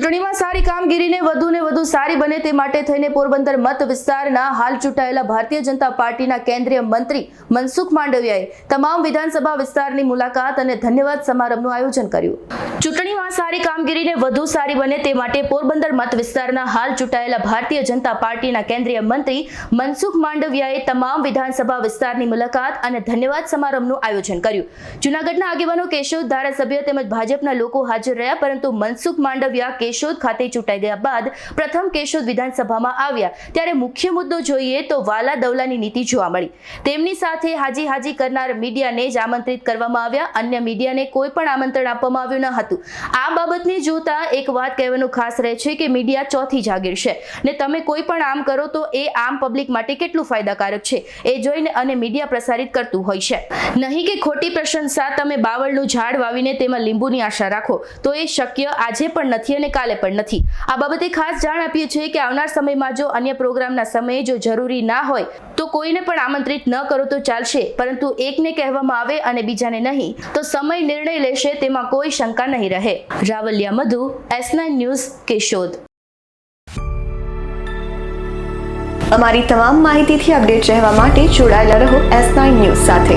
ચૂંટણીમાં સારી કામગીરીને વધુ ને વધુ સારી બને તે માટે થઈને પોરબંદર મત વિસ્તારના હાલ ચૂંટાયેલા ભારતીય જનતા પાર્ટીના કેન્દ્રીય મંત્રી મનસુખ માંડવિયાએ તમામ વિધાનસભા વિસ્તારની મુલાકાત અને ધન્યવાદ સમારંભનું આયોજન કર્યું. ચૂંટણીમાં સારી કામગીરીને વધુ સારી બને તે માટે પોરબંદર મત વિસ્તારના હાલ ચૂંટાયેલા ભારતીય જનતા પાર્ટીના કેન્દ્રીય મંત્રી મનસુખ માંડવિયાએ તમામ વિધાનસભા વિસ્તારની મુલાકાત અને ધન્યવાદ સમારંભનું આયોજન કર્યું. જૂનાગઢના આગેવાનો કેશોદ ધારાસભ્ય તેમજ ભાજપના લોકો હાજર રહ્યા, પરંતુ મનસુખ માંડવિયા કેશોદ ખાતે ચૂંટાઈ ગયા બાદ પ્રથમ કેશોદ વિધાનસભામાં આવ્યા. ત્યારે મુખ્ય મુદ્દો જોઈએ તો વાલા દવલાની નીતિ જોવા મળી. તેમની સાથે હાજી હાજી કરનાર મીડિયાને જ આમંત્રિત કરવામાં આવ્યા. અન્ય મીડિયાને કોઈ પણ આમંત્રણ આપવામાં આવ્યું ન હતું. આ બાબતને જોતા એક વાત કહેવાનું ખાસ રહે છે કે મીડિયા ચોથી જાગીર છે. ને તમે કોઈ પણ આમ કરો તો એ આમ પબ્લિક માટે કેટલું ફાયદાકારક છે? એ જોઈને અને મીડિયા પ્રસારિત કરતું હોય છે. નહીં કે ખોટી પ્રશંસા, તમે બાવળનું ઝાડ વાવીને તેમાં લીંબુની આશા રાખો. તો એ શક્ય આજે પણ નથી અને કાલે પણ નથી. આ બાબતે ખાસ જાણ આપીએ છીએ કે આવનાર સમયમાં જો અન્ય પ્રોગ્રામના સમયે જો જરૂરી ના હોય, તો કોઈને પણ આમંત્રિત ન કરો તો ચાલશે. પરંતુ એકને કહેવામાં આવે અને બીજાને નહીં, તો સમય નિર્ણય લેશે તેમાં કોઈ શંકા નહીં રહે. Ravaliya Madhu, S news, Keshod. અમારી તમામ માહિતીથી અપડેટ રહેવા માટે જોડાયેલા રહો એસ ન્યૂઝ સાથે.